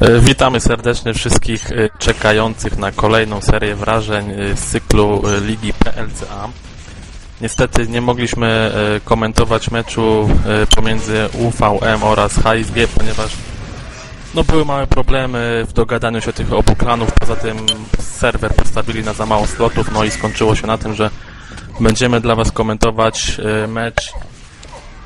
E, Witamy serdecznie wszystkich e, czekających na kolejną serię wrażeń e, z cyklu Ligi PLCA. Niestety nie mogliśmy komentować meczu pomiędzy UVM oraz HSG, ponieważ no, były małe problemy w dogadaniu się tych obu klanów. Poza tym serwer postawili na za mało slotów, no i skończyło się na tym, że będziemy dla Was komentować mecz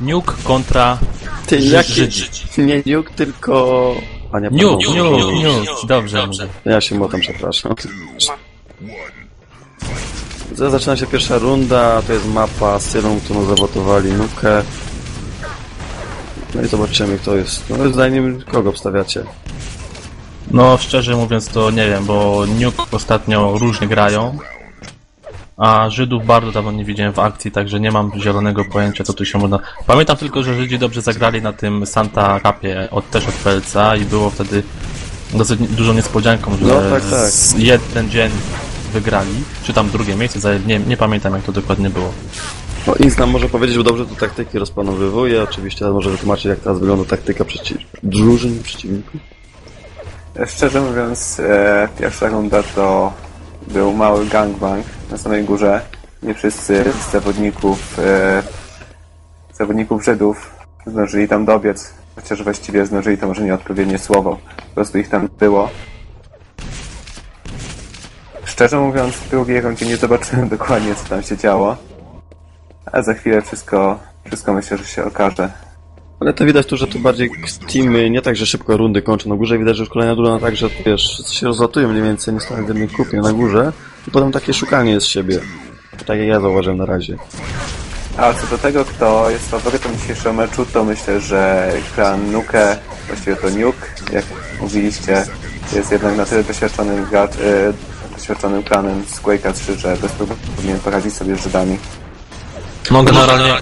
Nuke kontra Ty. Żydzi. Nie Nuke, tylko... A nie, Nuke, pardon. Nuke, Nuke, dobrze mówię. Ja się motam, przepraszam. Zaraz Zaczyna się pierwsza runda, to jest mapa z Sylą, którą zawotowali Nukę. No i zobaczymy kto jest. No zdaniem kogo obstawiacie? No, szczerze mówiąc, to nie wiem, bo Nuke ostatnio różnie grają, a Żydów bardzo dawno nie widziałem w akcji, także nie mam zielonego pojęcia, co tu się można... Pamiętam tylko, że Żydzi dobrze zagrali na tym Santa Capie, od, też od PLC i było wtedy dosyć dużą niespodzianką, że No, tak, tak. jeden dzień wygrali, czy tam drugie miejsce, nie, nie pamiętam jak to dokładnie było. No Inz nam może powiedzieć, bo dobrze tu taktyki rozpanowywuje. Oczywiście może wytłumaczyć jak teraz wygląda taktyka przeciw... drużyn przeciwników. Szczerze mówiąc, e, pierwsza runda to był mały gangbang na samej górze. Nie wszyscy z zawodników, e, zawodników Żydów zdążyli tam dobiec, chociaż właściwie zdążyli to może nieodpowiednie słowo. Po prostu ich tam było. Szczerze mówiąc, w drugiej rundzie nie zobaczyłem dokładnie, co tam się działo. Ale za chwilę wszystko, wszystko myślę, że się okaże. Ale to widać tu, że tu bardziej teamy nie tak, że szybko rundy kończą na górze, widać, że już kolejna runda tak, że wiesz, się rozlatują mniej więcej, nie stoją w jednej kupie na górze i potem takie szukanie z siebie. Tak jak ja zauważyłem na razie. A co do tego, kto jest faworytem dzisiejszego meczu, to myślę, że klan Nuke, właściwie to Nuke, jak mówiliście, jest jednak na tyle doświadczonym, gracz, e, doświadczonym klanem z Quake'a 3, że bez problemu powinien poradzić sobie z Żydami. No generalnie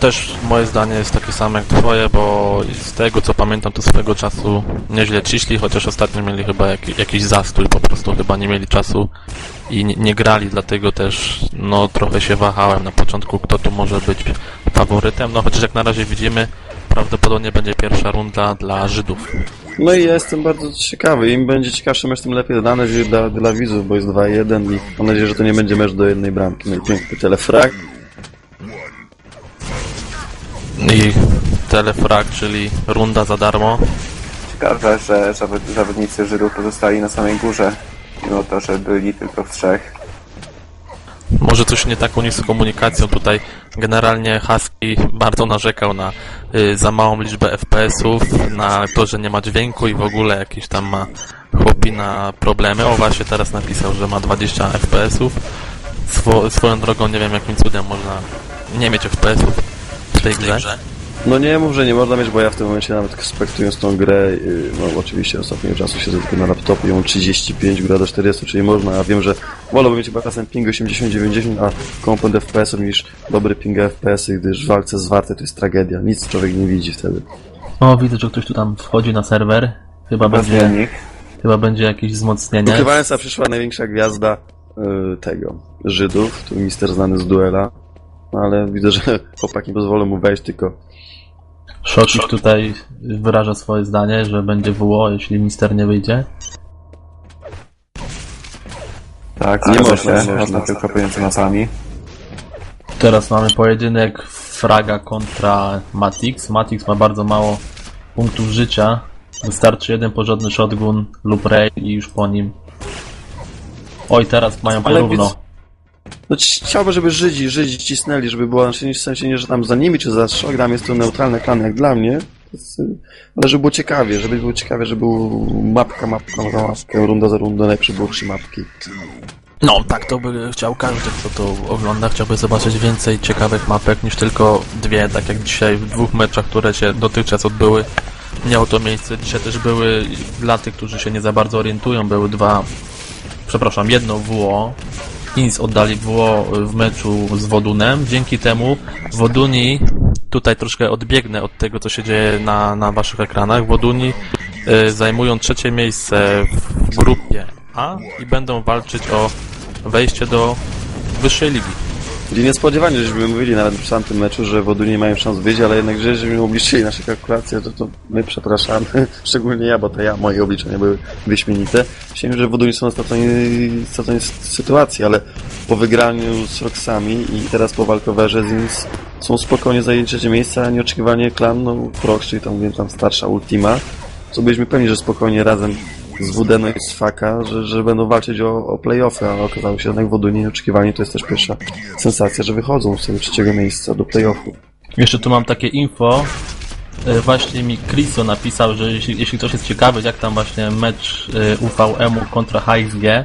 też moje zdanie jest takie samo jak twoje, bo z tego co pamiętam to swego czasu nieźle ciśli, chociaż ostatnio mieli chyba jak, jakiś zastój, po prostu chyba nie mieli czasu i nie, nie grali, dlatego też no trochę się wahałem na początku, kto tu może być faworytem, no chociaż jak na razie widzimy, prawdopodobnie będzie pierwsza runda dla Żydów. No i ja jestem bardzo ciekawy. Im będzie ciekawszy mecz, tym lepiej dla nas dla, dla widzów, bo jest 2-1 i mam nadzieję, że to nie będzie mecz do jednej bramki. No i piękny telefrag. I telefrag, czyli runda za darmo. Ciekawe, że zawod- zawodnicy Żydów pozostali na samej górze, mimo to, że byli tylko w trzech. Może coś nie tak u nich z komunikacją. Tutaj generalnie Husky bardzo narzekał na y, za małą liczbę FPS-ów, na to, że nie ma dźwięku i w ogóle jakieś tam ma chłopi na problemy. O, właśnie teraz napisał, że ma 20 FPS-ów. Swo, swoją drogą nie wiem jakim cudem można nie mieć FPS-ów tej grze. No nie mów, że nie można mieć, bo ja w tym momencie nawet spektując tą grę, yy, no oczywiście ostatniego czasu siedzę tylko na laptopie, ją 35, gra do 40, czyli można, a wiem, że wolałbym mieć chyba czasem ping 80-90, a komplet FPS-ów niż dobry ping FPS-y, gdyż w walce z warte to jest tragedia, nic człowiek nie widzi wtedy. O, widzę, że ktoś tu tam wchodzi na serwer. Chyba będzie, chyba będzie jakieś wzmocnienie. Kywalesa przyszła największa gwiazda yy, tego, Żydów, tu mister znany z duela, no ale widzę, że chłopaki pozwolą mu wejść, tylko Szokik tutaj wyraża swoje zdanie, że będzie WO, jeśli mister nie wyjdzie. Tak, Nie można, się, nie można tylko pomiędzy mapami. Teraz mamy pojedynek Fraga kontra Matix. Matix ma bardzo mało punktów życia. Wystarczy jeden porządny shotgun lub ray i już po nim. Oj, teraz mają Ale porówno. No ci- chciałbym, żeby Żydzi, Żydzi cisnęli, żeby było, znaczy w sensie nie, że tam za nimi czy za Shogram jest to neutralny klan jak dla mnie, jest, y, ale żeby było ciekawie, żeby było ciekawie, żeby był mapka, mapka za mapkę, runda za rundą, najlepsze było trzy mapki. No, tak to by chciał każdy, kto to ogląda. Chciałby zobaczyć więcej ciekawych mapek niż tylko dwie, tak jak dzisiaj w dwóch meczach, które się dotychczas odbyły. Miało to miejsce. Dzisiaj też były, dla tych, którzy się nie za bardzo orientują, były dwa, przepraszam, jedno WO. Ins oddali WO w meczu z Wodunem. Dzięki temu Woduni, tutaj troszkę odbiegnę od tego, co się dzieje na, na waszych ekranach. Woduni y, zajmują trzecie miejsce w grupie A i będą walczyć o wejście do wyższej ligi. Czyli niespodziewanie, żeśmy mówili nawet przy tamtym meczu, że Wodu nie mają szans wyjść, ale jednak żeśmy obliczyli nasze kalkulacje, to, to my przepraszamy, szczególnie ja, bo to ja, moje obliczenia były wyśmienite. Myślałem, że Wodu nie są na straconej, sytuacji, ale po wygraniu z Roxami i teraz po walkowerze z Ins są spokojnie zajęli trzecie miejsce, a nieoczekiwanie klan, no Prox, czyli tam, wiem, tam starsza Ultima, co byliśmy pewni, że spokojnie razem z WD no i z Faka, że, że będą walczyć o, o playoffy, ale okazało się że jednak Wodu nieoczekiwanie to jest też pierwsza sensacja, że wychodzą z tego trzeciego miejsca do playoffu. Jeszcze tu mam takie info. E, Właśnie mi Chriso napisał, że jeśli, jeśli ktoś jest ciekawy, jak tam właśnie mecz e, UVM-u kontra HSG,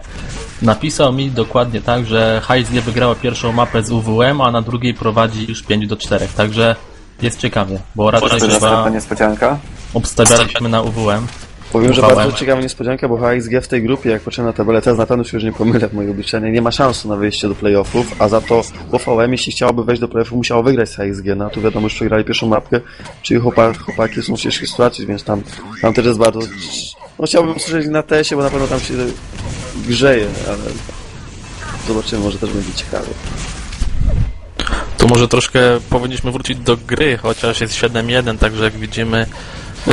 napisał mi dokładnie tak, że HSG wygrała pierwszą mapę z UWM, a na drugiej prowadzi już 5 do 4, także jest ciekawie, bo raczej chyba niespodzianka. obstawialiśmy na UWM. Powiem, że UVM. bardzo ciekawa niespodzianka, bo HXG w tej grupie, jak patrzę na tabelę, teraz na pewno się już nie pomylę w moje obliczenie, nie ma szans na wyjście do playoffów, a za to OVM, jeśli chciałoby wejść do playoffów, musiało wygrać z HXG, no a tu wiadomo, już przegrali pierwszą mapkę, czyli chłopak, chłopaki są w ciężkiej sytuacji, więc tam, tam też jest bardzo... No chciałbym usłyszeć na tesie, bo na pewno tam się grzeje, ale zobaczymy, może też będzie ciekawe. Tu może troszkę powinniśmy wrócić do gry, chociaż jest 7-1, także jak widzimy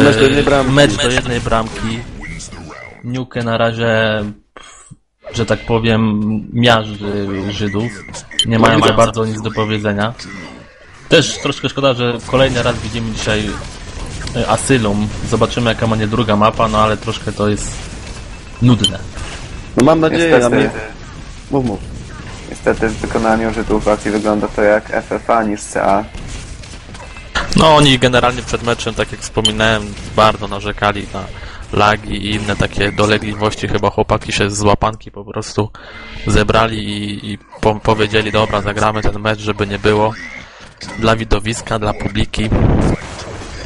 mecz do e, jednej bramki. mecz do jednej bramki. Niukę na razie, pff, że tak powiem, miażdży Żydów. Nie mają za bardzo nic do powiedzenia. Też troszkę szkoda, że kolejny raz widzimy dzisiaj e, Asylum. Zobaczymy jaka będzie druga mapa, no ale troszkę to jest nudne. No mam nadzieję, na mnie... Niestety, Mów, mów. niestety w wykonaniu Żydów bardziej wygląda to jak FFA niż CA. No oni generalnie przed meczem, tak jak wspominałem, bardzo narzekali na lagi i inne takie dolegliwości. Chyba chłopaki się z łapanki po prostu zebrali i, i po, powiedzieli, dobra, zagramy ten mecz, żeby nie było. Dla widowiska, dla publiki.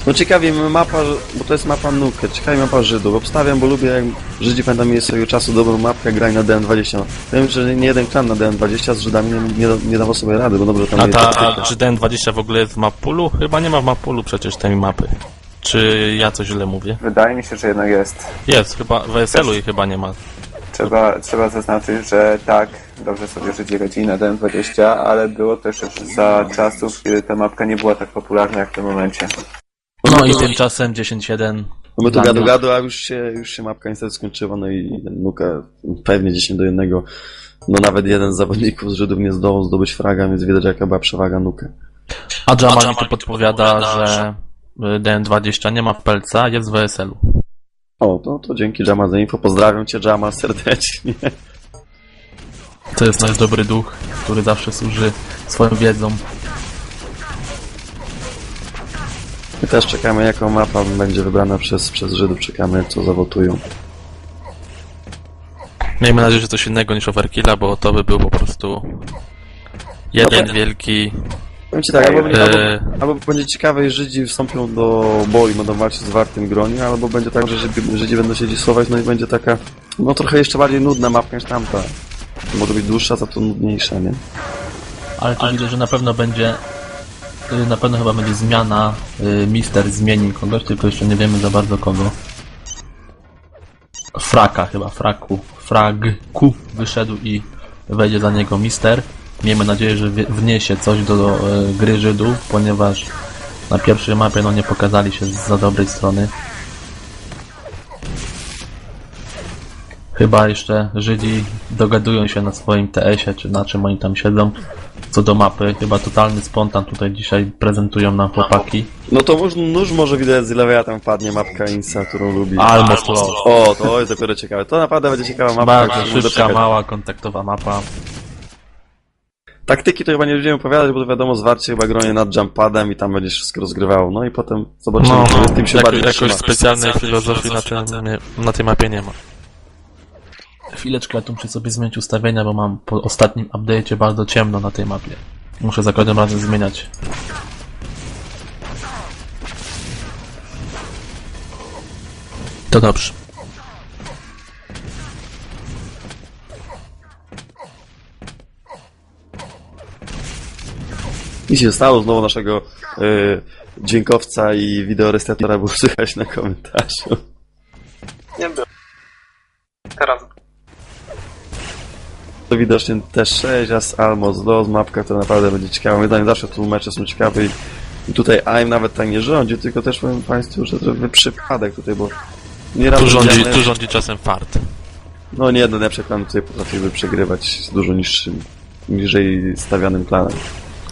No ciekawie mnie mapa, bo to jest mapa Nuke, ciekawie mapa Żydów. Obstawiam, bo lubię jak Żydzi pamiętam mieli swojego czasu dobrą mapkę, graj na DN20. Wiem, że nie jeden klan na DN20 z Żydami nie, nie, nie dawał sobie rady, bo dobrze tam A ta, a czy DN20 w ogóle jest w mapulu? Chyba nie ma w mapulu przecież tej mapy. Czy ja coś źle mówię? Wydaje mi się, że jednak jest. Jest, chyba w ESL-u jej chyba nie ma. Trzeba, trzeba zaznaczyć, że tak, dobrze sobie Żydzi radzili na DN20, ale było to jeszcze za czasów, kiedy ta mapka nie była tak popularna jak w tym momencie. No i tymczasem 10-1. No my tu gadu gadu, a już się, już się mapka niestety skończyła, no i Nuka pewnie 10 do 1. No nawet jeden z zawodników z Żydów nie zdołał zdobyć fraga, więc widać jaka była przewaga Nukę. A Jamal mi tu podpowiada, że y, DN20 nie ma w Pelca, jest w ESL-u. O, to, to dzięki Jamal za info. Pozdrawiam cię Jamal serdecznie. To jest nasz dobry duch, który zawsze służy swoją wiedzą. My też czekamy jaką mapa będzie wybrana przez, przez Żydów, czekamy co zawotują. Miejmy nadzieję, że coś innego niż Overkilla, bo to by był po prostu jeden No wielki... Powiem ci tak, albo, będzie- Eee. albo, albo będzie ciekawe, że Żydzi wstąpią do boju, będą walczyć z wartym gronie, albo będzie tak, że Żydzi, Żydzi będą się słować, no i będzie taka, no trochę jeszcze bardziej nudna mapka niż tamta. Może być dłuższa, za to nudniejsza, nie? Ale tu widzę, że na pewno będzie... Na pewno chyba będzie zmiana. y, Mister zmieni kogoś, tylko jeszcze nie wiemy za bardzo kogo. Fraka chyba, Fraku. Fragku wyszedł i wejdzie za niego Mister. Miejmy nadzieję, że wniesie coś do, do e, gry Żydów, ponieważ na pierwszej mapie no nie pokazali się z za dobrej strony. Chyba jeszcze Żydzi dogadują się na swoim TS-ie, czy na czym oni tam siedzą. Co do mapy, chyba totalny spontan tutaj dzisiaj prezentują nam chłopaki. No to nóż, nóż może widać z lewej, a tam padnie mapka Insa, którą lubi. Almost Lost. O, to jest dopiero ciekawe. To naprawdę będzie ciekawa mapa. Bardzo także szybka, mała, kontaktowa mapa. Taktyki to chyba nie będziemy opowiadać, bo to wiadomo, zwarcie chyba gronie nad jumpadem i tam będzie się wszystko rozgrywało. No i potem zobaczymy, No, który z tym się jako, bardziej jakoś trzyma. specjalnej filozofii na, tym, na tej mapie nie ma. Chwileczkę, ja tu muszę sobie zmienić ustawienia, bo mam po ostatnim update'cie bardzo ciemno na tej mapie. Muszę za każdym razem zmieniać. To dobrze. I się stało znowu naszego y, dźwiękowca i wideorestatora było słychać na komentarzu. Nie było. Teraz. To widocznie też 6, as Almos Los, mapka, która naprawdę będzie ciekawa. Moim zdaniem zawsze tu mecze są ciekawe i, i tutaj AIM nawet tak nie rządzi, tylko też powiem Państwu, że trochę przypadek tutaj, bo nieraz Tu rządzi, tu rządzi czasem fart. No nie, no lepsze klany tutaj potrafiły przegrywać z dużo niższym, niżej stawianym klanem.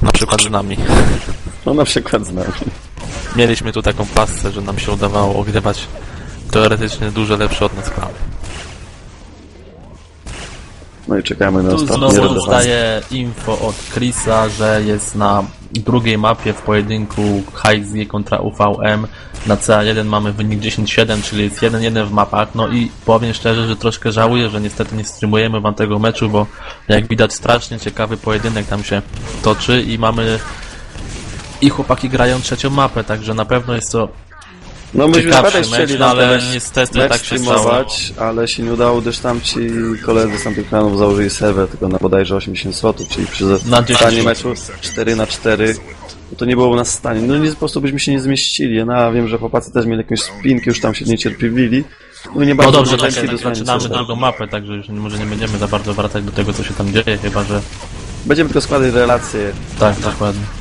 Na przykład z nami. No na przykład z nami. Mieliśmy tu taką pasę, że nam się udawało ogrywać teoretycznie dużo lepsze od nas klany. No i czekamy na Tu znowu dostaję info od Chrisa, że jest na drugiej mapie w pojedynku HXG kontra UVM. Na CA1 mamy wynik 10-7, czyli jest 1-1 w mapach. No i powiem szczerze, że troszkę żałuję, że niestety nie streamujemy wam tego meczu, bo jak widać strasznie ciekawy pojedynek tam się toczy i mamy i chłopaki grają trzecią mapę, także na pewno jest to No myśmy naprawdę mecz, chcieli no na ale mecz, niestety mecz tak się streamować, ale się nie udało, gdyż tamci koledzy z tamtych klanów założyli serwer tylko na bodajże 80 zł, czyli przy Na 10 stanie meczu 4 na 4 no to nie było u nas w stanie. No nie, po prostu byśmy się nie zmieścili. No a wiem, że chłopacy też mieli jakąś spinkę, już tam się niecierpliwili. No nie No bardzo dobrze, chętni tak, zmiany zaczynamy drugą mapę, także już może nie będziemy za bardzo wracać do tego, co się tam dzieje, chyba że... Będziemy tylko składać relacje. Tak, dokładnie.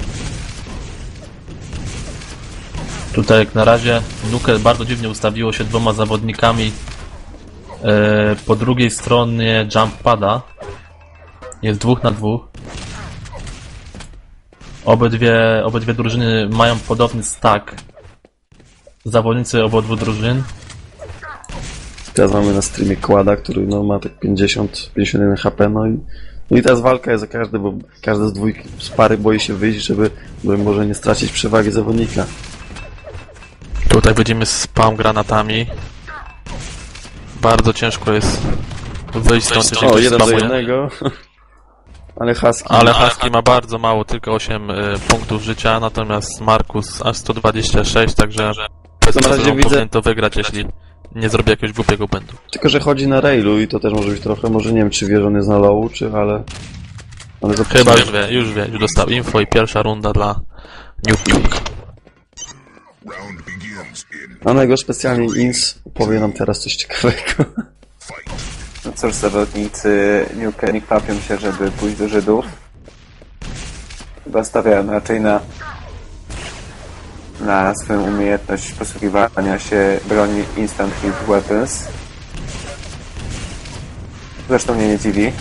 Tutaj jak na razie Nuke bardzo dziwnie ustawiło się dwoma zawodnikami. E, po drugiej stronie jump pada. Jest dwóch na dwóch. Obydwie, obydwie drużyny mają podobny stack. Zawodnicy obydwu drużyn. Teraz mamy na streamie Kłada, który no, ma tak 50, 51 HP, no i, no i teraz walka jest za każdy, bo każdy z dwójki, z pary boi się wyjść, żeby, żeby może nie stracić przewagi zawodnika. Tutaj widzimy spam granatami. Bardzo ciężko jest wyjść stąd, jeżeli O, ktoś jeden do spamuje. jednego. Ale Husky. Ale Husky ma bardzo mało, tylko 8 y, punktów życia, natomiast Markus aż 126, także To na razie widzę- powinien to wygrać, jeśli nie zrobi jakiegoś głupiego błędu. Tylko, że chodzi na railu i to też może być trochę, może nie wiem, czy wie, że on jest na lowu, czy ale... Ale zobaczymy. Chyba już wie, już wie, już dostał info i pierwsza runda dla Nuke. A na jego specjalnie Ins powie nam teraz coś ciekawego. No cóż, zawodnicy Nuke nie kwapią się, żeby pójść do Żydów. Chyba stawiają raczej na na swoją umiejętność posługiwania się broni Instant Hit Weapons. Zresztą mnie nie dziwi.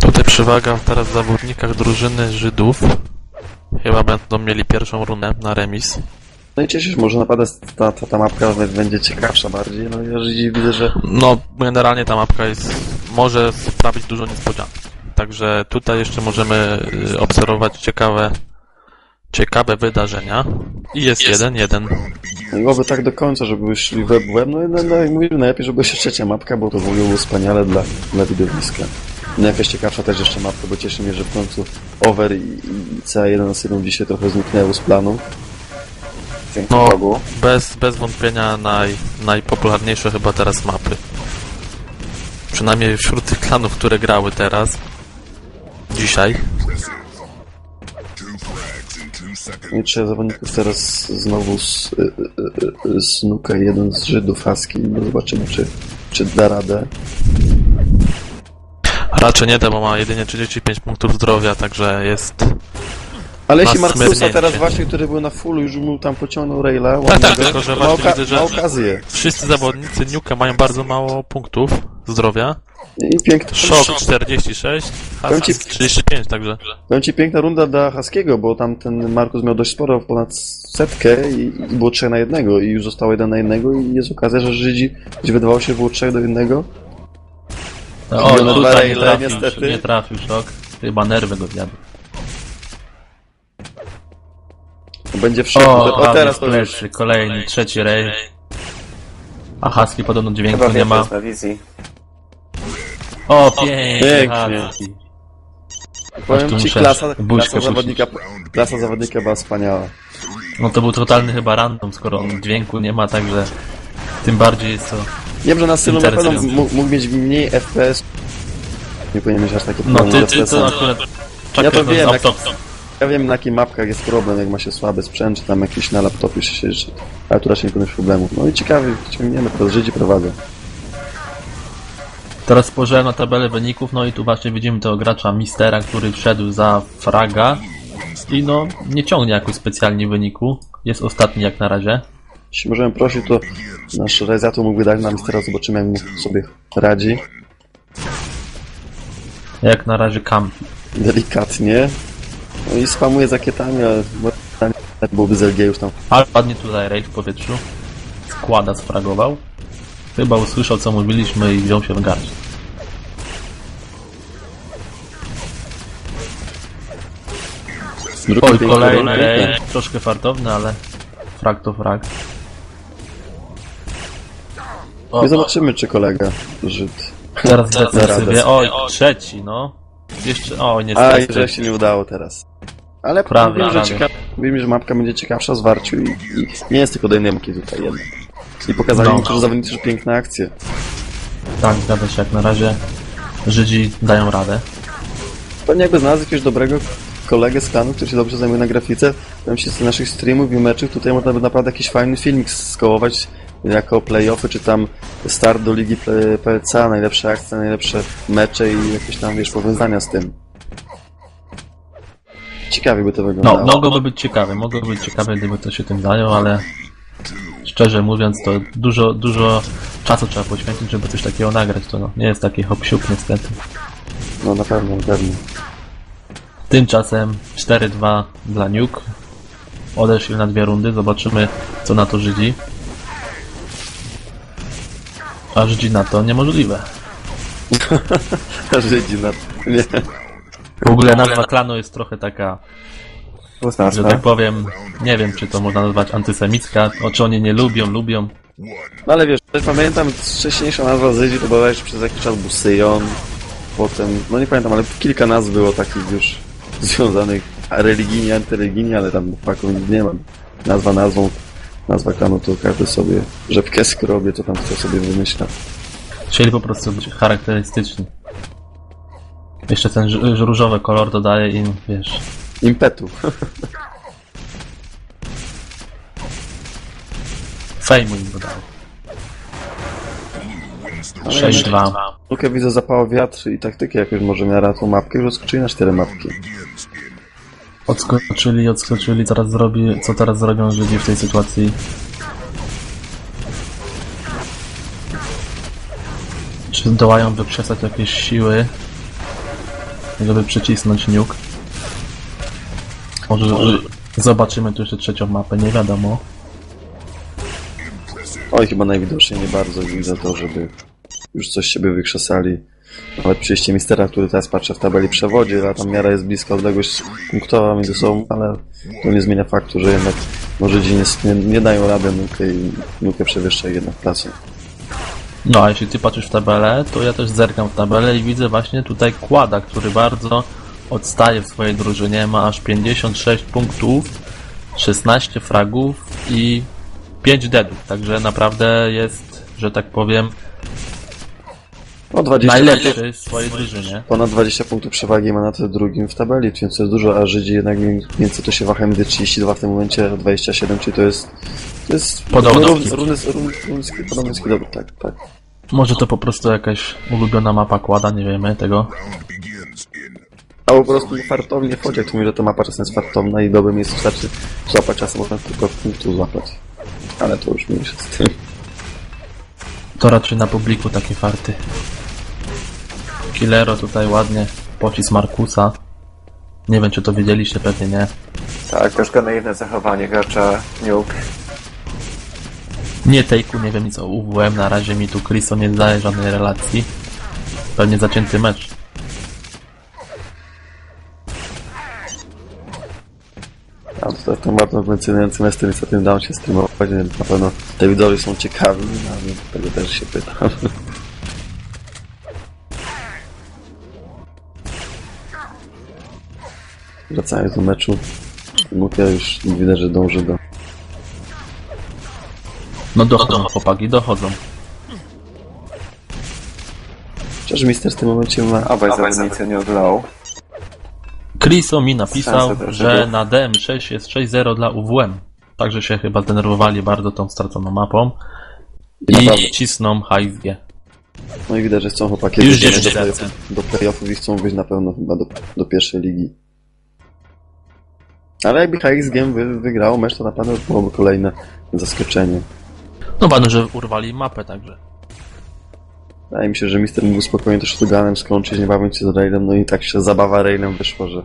Tutaj przewaga teraz w zawodnikach drużyny Żydów. Chyba będą mieli pierwszą rundę na remis. No i cieszę się, może naprawdę ta, ta, ta mapka będzie ciekawsza bardziej, no ja Żydzi widzę, że... No, generalnie ta mapka jest, może sprawić dużo niespodzianek. Także tutaj jeszcze możemy y, obserwować ciekawe, ciekawe wydarzenia. I jest jeden, jeden. No i oby tak do końca, żeby szli web web, no, no, no jak mówimy, najlepiej, żeby jeszcze trzecia mapka, bo to w ogóle było wspaniale dla, dla widowiska. No jakaś ciekawsza też jeszcze mapka, bo cieszy mnie, że w końcu Over i, i CA1 na synu dzisiaj trochę zniknęło z planu. Dzięki No, Bogu. bez, bez wątpienia naj, najpopularniejsze chyba teraz mapy. Przynajmniej wśród tych klanów, które grały teraz. Dzisiaj. No i trzech zawodników teraz znowu z, y, y, y, z Nuka, jeden z Żydów Husky, no zobaczymy, czy, czy da radę. Raczej nie da, bo ma jedynie 35 punktów zdrowia, także jest... Ale jeśli Ma Markusa smyrnięcie. teraz właśnie, który był na fullu, już mu tam pociągnął Raila, Tak, tak, tylko że ma, oka- widzę, że- ma okazję. Wszyscy zawodnicy Nuka mają bardzo mało punktów zdrowia. I piękna, Szok 46, Powiem ci- Hasan 35, także... powiem ci piękna runda dla Haskiego, bo tam ten Markus miał dość sporo, ponad setkę i, i było 3 na jednego i już zostało 1 na jednego i jest okazja, że Żydzi, gdzie wydawało się było 3 do jednego, O, Miliony no tutaj nie trafił, niestety. nie trafił szok. Chyba nerwy go zjadły. będzie wszedł. O, O, teraz to już. kolejny, trzeci rej. A Husky podobno dźwięku Chyba nie ma. na wizji. O, pięknie, Pięknie. Powiem ci, muszę klasa, buźkę klasa, puścić. zawodnika, klasa zawodnika była wspaniała. No to był totalny chyba random, skoro on dźwięku nie ma, także tym bardziej jest to... Wiem, że na stylu na pewno Interesujące. mógł, mógł mieć mniej FPS. Nie powinien mieć aż takie No problemy ty, z ty to FPS-em. akurat... Ja to Czekaj, wiem, jak-. Ja wiem na jakich mapkach jest problem, jak ma się słaby sprzęt, czy tam jakiś na laptopie się siedzieć. Ale tu raczej nie powinno być problemów. No i ciekawie, ciągniemy, to Żydzi prowadzą. Teraz spojrzałem na tabelę wyników, no i tu właśnie widzimy tego gracza Mistera, który wszedł za fraga i no nie ciągnie jakoś specjalnie wyniku. Jest ostatni jak na razie. Jeśli możemy prosić, to nasz realizator mógłby dać nam teraz, zobaczymy jak mu sobie radzi. Jak na razie kampi. Delikatnie. No i spamuje zakietami, ale byłoby z LG już tam. Ale padnie tutaj raid w powietrzu. Składa sfragował. Chyba usłyszał co mówiliśmy i wziął się w garść. Oj, kolejny. Troszkę fartowny, ale frag to frag. O, Nie zobaczymy, czy kolega Żyd. Zaraz Zaraz. defensywie. Oj, trzeci, no. Jeszcze, oj, A, i że się nie udało teraz. Ale Prawie, wiem, że prawie. ciekawe, wiem, że mapka będzie ciekawsza w zwarciu i, i nie jest tylko do jedynki tutaj jednak. I pokazali No. niektórzy zawodnicy, że piękne akcje. Tak, zgadza się, jak na razie Żydzi dają radę. Pewnie jakby znalazł jakiegoś dobrego kolegę z klanu, który się dobrze zajmuje na grafice, powiem ci z naszych streamów i meczów, tutaj można by naprawdę jakiś fajny filmik skołować jako playoffy, czy tam start do ligi PLC, najlepsze akcje, najlepsze mecze i jakieś tam, wiesz, powiązania z tym. Ciekawie by to No, wyglądało. mogłoby być ciekawe, mogłoby być ciekawe, gdyby ktoś się tym zajął, ale szczerze mówiąc, to dużo, dużo czasu trzeba poświęcić, żeby coś takiego nagrać. To no, nie jest taki hop niestety. No na pewno, na pewno. Tymczasem 4-2 dla Nuke. Odeszli na dwie rundy, zobaczymy co na to Żydzi. A Żydzi na to niemożliwe. Żydzi na nie. W ogóle nazwa klanu jest trochę taka, że Uznaczna. tak powiem, nie wiem czy to można nazwać antysemicka, o czy oni nie lubią, lubią. No ale wiesz, pamiętam wcześniejsza nazwa Żydzi to była jeszcze przez jakiś czas Busyjon, potem, no nie pamiętam, ale kilka nazw było takich już związanych religijnie, antyreligijnie, ale tam faków nie mam. Nazwa nazwą, nazwa klanu to każdy sobie rzepkę skrobie, to tam chce sobie wymyśla. Chcieli po prostu być charakterystyczni. Jeszcze ten różowy kolor dodaje im, wiesz, Impetu. fejmu im dodaje. 6-2. Lukę widzę zapał wiatr i taktykę jakoś może miara tą mapkę, już odskoczyli na cztery mapki. Odskoczyli, odskoczyli, teraz zrobi, co teraz zrobią Żydzi w tej sytuacji? Czy zdołają wykrzesać jakieś siły, żeby przycisnąć nuke? Może że zobaczymy tu jeszcze trzecią mapę, nie wiadomo. Oj, chyba najwidoczniej nie bardzo widzę to, żeby już coś siebie wykrzesali. Nawet przyjście mistera, który teraz patrzę w tabeli przewodzi, a tam miara jest bliska, odległość punktowa między sobą, ale to nie zmienia faktu, że jednak no, Żydzi nie, nie, dają rady nukę i przewyższa jednak klasę. No, a jeśli ty patrzysz w tabelę, to ja też zerkam w tabelę i widzę właśnie tutaj Kłada, który bardzo odstaje w swojej drużynie. Ma aż 56 punktów, 16 fragów i 5 deadów. Także naprawdę jest, że tak powiem, No 20 najlepszy w swojej drużynie. Ponad 20 punktów przewagi ma na to drugim w tabeli, więc to jest dużo, a Żydzi jednak więcej to się waha między 32 w tym momencie, a 27, czyli to jest... To jest Podobny równy, dobra, tak, tak. Może to po prostu jakaś ulubiona mapa Kłada, nie wiemy tego. A po prostu fartownie wchodzi, jak tu mówię, że ta mapa czasem jest fartowna i dobre miejsce wystarczy złapać, czasem można tylko w punktu złapać. Ale to już mniejsze z tym. To raczej na publiku takie farty. Killero tutaj ładnie, pocisk Markusa. Nie wiem, czy to wiedzieliście, pewnie nie. Tak, troszkę naiwne zachowanie gracza Nuke. Nie Tejku, nie wiem nic o UWM, na razie mi tu Chriso nie daje żadnej relacji. Pewnie zacięty mecz. A to ten bardzo konwencjonujący semestr niestety nie dało się streamować, więc na pewno te widory są ciekawi, no, ale tego też się pytam. Wracając do meczu, Nukia już widać, że dąży do... No dochodzą chłopaki, dochodzą. Chociaż Mister w tym momencie ma... Obaj zawodnicy Nuke Low. Chriso mi napisał, też że na DM6 jest 6-0 dla UWM. Także się chyba zdenerwowali bardzo tą straconą mapą. I Naprawdę. cisną HSG. No i widać, że chcą chłopaki Już do, do playoffów i chcą wyjść na pewno chyba do, do pierwszej ligi. Ale jakby HXG wy, wygrał mecz, to na pewno byłoby kolejne zaskoczenie. No ważne, że urwali mapę także. Wydaje mi się, że Mister mógł spokojnie też z Ganem skończyć, nie bawiąc się z Railem, no i tak się zabawa Railem wyszło, że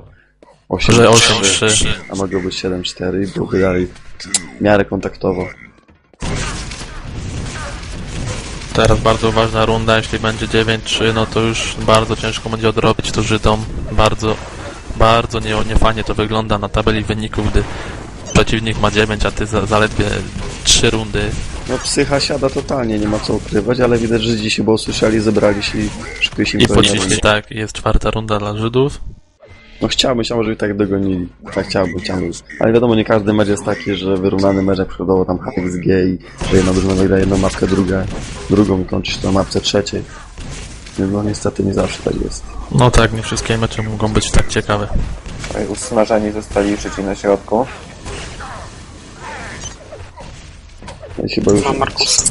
8 Że 8-3. a mogło być 7-4 i byłby dalej w miarę kontaktowo. Teraz bardzo ważna runda, jeśli będzie 9-3, no to już bardzo ciężko będzie odrobić to Żydom. Bardzo, bardzo nie, niefajnie to wygląda na tabeli wyników, gdy przeciwnik ma 9, a ty za, zaledwie 3 rundy. No psycha siada totalnie, nie ma co ukrywać, ale widać, że Żydzi się bo usłyszeli, zebrali się i szybko się I pociśli, tak, jest czwarta runda dla Żydów. No chciałbym, chciałbym, żeby tak dogonili. Tak chciałbym, chciałbym. Ale wiadomo, nie każdy mecz jest taki, że wyrównany mecz, jak przykładowo tam HXG i że jedna drużyna wygra jedną mapkę, druga, drugą kończy się na mapce trzeciej. No niestety nie zawsze tak jest. No tak, nie wszystkie mecze mogą być tak ciekawe. No i usmażani zostali trzeci na środku. Ja chyba już... Mam Markusa.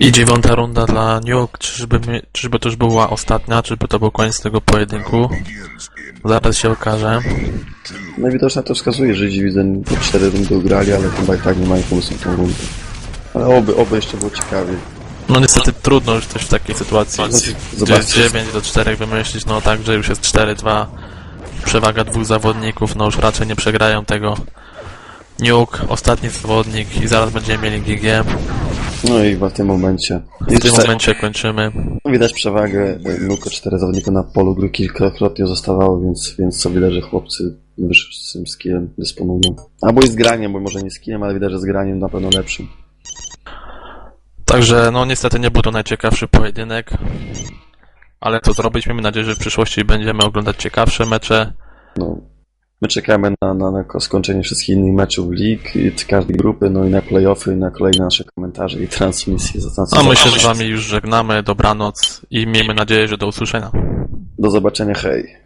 I dziewiąta runda dla Nuke, czyżby, mi- czyżby to już była ostatnia, czyżby to był koniec tego pojedynku? Zaraz się okaże. Najwidoczniej to wskazuje, że widzę po cztery rundy ugrali, ale chyba i tak nie mają pomysłu na tą rundę. Ale oby, oby jeszcze było ciekawie. No niestety trudno już coś w takiej sytuacji. Zobaczcie. Zobaczcie. 9 do 4 wymyślić, no tak, że już jest 4-2. Przewaga dwóch zawodników, no już raczej nie przegrają tego. Nuke, ostatni zawodnik i zaraz będziemy mieli GG. No i w tym momencie... W tym momencie kończymy. Widać przewagę Nuko cztery zawodnika na polu gry kilkakrotnie zostawało, więc, więc co widać, że chłopcy wyższym skillem dysponują. Albo i z graniem, bo może nie skillem, ale widać, że z graniem na pewno lepszym. Także no niestety nie był to najciekawszy pojedynek. Ale co zrobić? Miejmy nadzieję, że w przyszłości będziemy oglądać ciekawsze mecze. No, my czekamy na, na, na skończenie wszystkich innych meczów lig, każdej grupy, no i na playoffy, na kolejne nasze komentarze i transmisje. Za za co A my się z wami już żegnamy, dobranoc i miejmy nadzieję, że do usłyszenia. Do zobaczenia, hej!